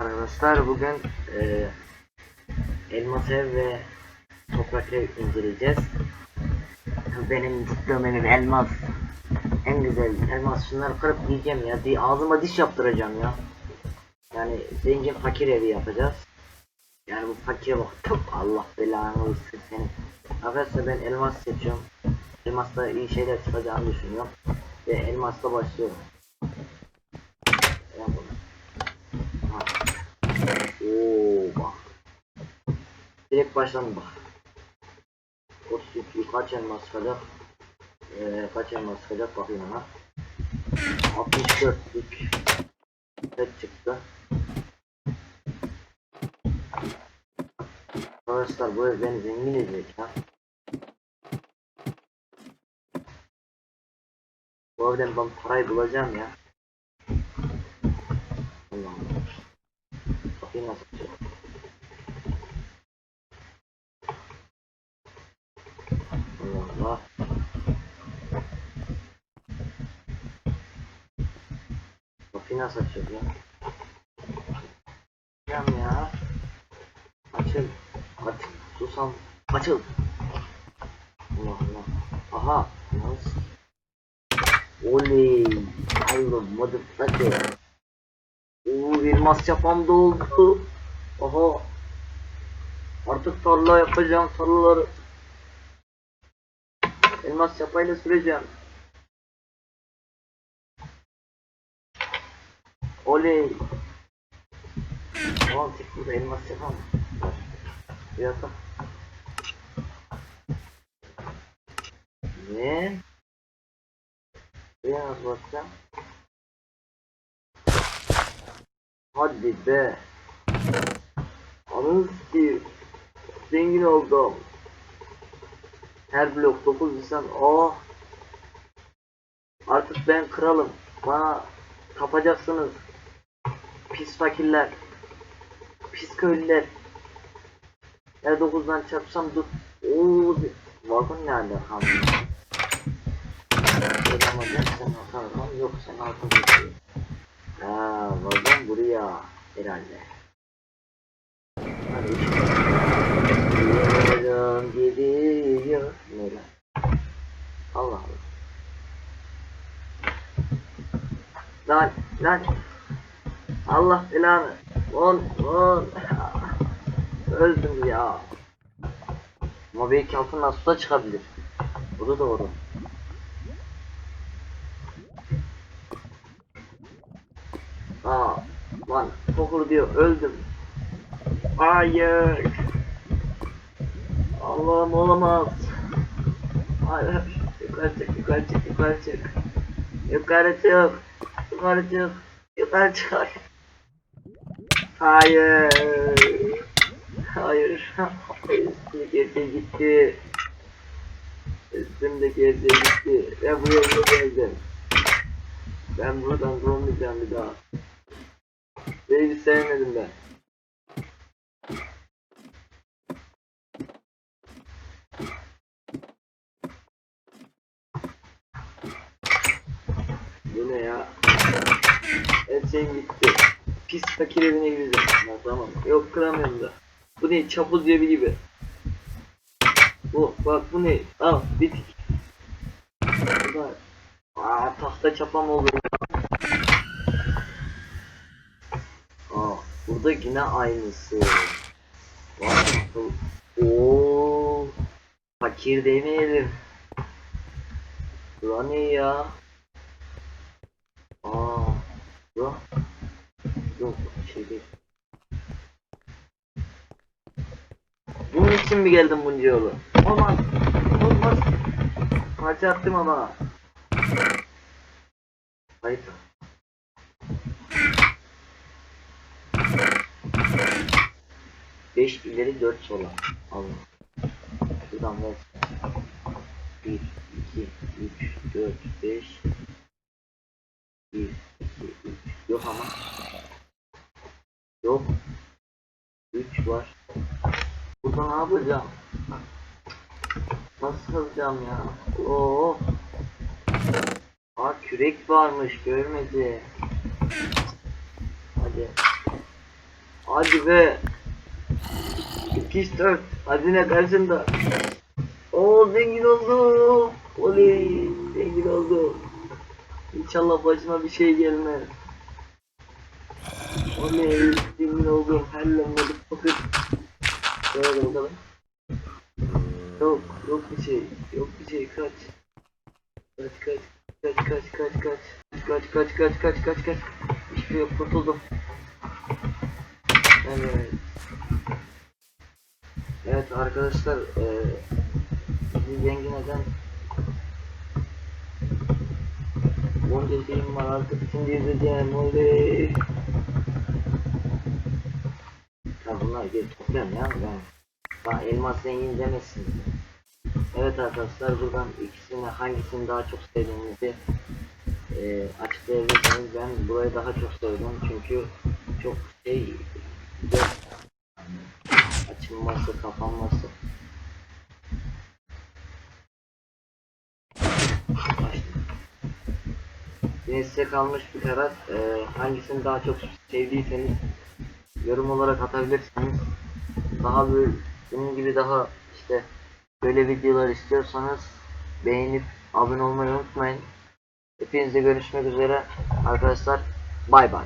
Arkadaşlar bugün e, elmas ev ve toprak ev inceleyeceğiz. Benim diplomemin elmas en güzel elmas şunları kırıp yiyeceğim ya. Di ağzıma diş yaptıracağım ya. Yani zengin fakir evi yapacağız. Yani bu fakire bak tıp Allah belanı versin senin. Arkadaşlar ben elmas seçiyorum. Elmasla iyi şeyler çıkacağını düşünüyorum. Ve elmasla başlıyorum. Oo bak. Direkt başladım bak. 32 kaç elmas çıkacak? Ee, kaç elmas çıkacak bakayım ona. 64'lük set çıktı. Arkadaşlar bu ev beni zengin edecek ya. Bu evden ben parayı bulacağım ya. Allah Allah. Bakayım nasıl çıkacak. Allah Allah. Bakayım nasıl açacak ya. Açacağım ya. Açıl. Aç. Susam. Açıl. Allah Allah. Aha. Nasıl? Oley. Hayırlı motherfucker. Oo elmas yapan da oldu. Aha. Artık tarla yapacağım tarlaları. Elmas yapayla süreceğim. Oley. Tamam burada elmas yapalım. Yatak. Ne? Buraya nasıl bakacağım? Hadi be. Anız ki zengin oldum. Her blok 9 insan. Oh. Artık ben kralım. Bana tapacaksınız. Pis fakirler. Pis köylüler. Her 9'dan çarpsam dur. Oo. Vagon ne alakam? Yok sen altın geçiyor. Vagon buraya herhalde. Hadi Gidiyorum gidiyor. Ne lan? Allah Allah. Lan lan. Allah belanı. Lan lan. Öldüm ya. Ama belki altından su da çıkabilir. Bu da doğru. Aa, lan fokur diyor öldüm. Hayır. Allah'ım olamaz. Hayır. Yukarı çık, yukarı çık, yukarı çık. Yukarı çık. Yukarı çık. Yukarı çık. Hayır. Hayır. Üstümdeki evde gitti. Üstümdeki evde gitti. Ve buraya geldim? Ben buradan doğmayacağım bir daha. Beni sevmedim ben. Bu ne ya? Her şeyim gitti. Pis fakir evine gideceğim. Ha, tamam. Yok kıramıyorum da. Bu ne? Çapuz cebi gibi. Bu bak bu ne? Al bitik. Aa tahta çapam olur. Aa burada yine aynısı. Oo. Fakir demeyelim. Bura ne ya? Aa. Bura. Yok şey. Bunun için mi geldim bunca yolu? Olmaz. Olmaz. Kaçattım ama. Hayır. Beş ileri dört sola. Alın. Şuradan ver. Bir, iki, üç, dört, beş. Bir, iki, üç. Yok ama. Yok. Üç var. Burada ne yapacağım? Nasıl kazacağım ya? Oo. Aa kürek varmış görmedi. Hadi. Hadi be. 2 4 hazine karşında. Oo zengin oldum. Oley zengin oldum. İnşallah başıma bir şey gelmez. Oley zengin oldum. Hello motherfucker. Şöyle bakalım. Yok yok bir şey. Yok bir şey kaç. Kaç kaç. Kaç kaç kaç kaç. Kaç kaç kaç kaç kaç kaç. Hiçbir yok kurtuldum. Evet. Evet arkadaşlar eee bizi zengin eden şeyim var artık şimdi izleyeceğim oley. Ya bunlar geri topluyorum ya ben. Bana elmas zengin demesin. Evet arkadaşlar buradan ikisini hangisini daha çok sevdiğinizi eee açıklayabilirsiniz. Ben burayı daha çok sevdim çünkü çok şey kapanması. Açtım. Yine size kalmış bir karar. Ee, hangisini daha çok sevdiyseniz yorum olarak atabilirsiniz. Daha böyle bunun gibi daha işte böyle videolar istiyorsanız beğenip abone olmayı unutmayın. Hepinizle görüşmek üzere arkadaşlar. Bay bay.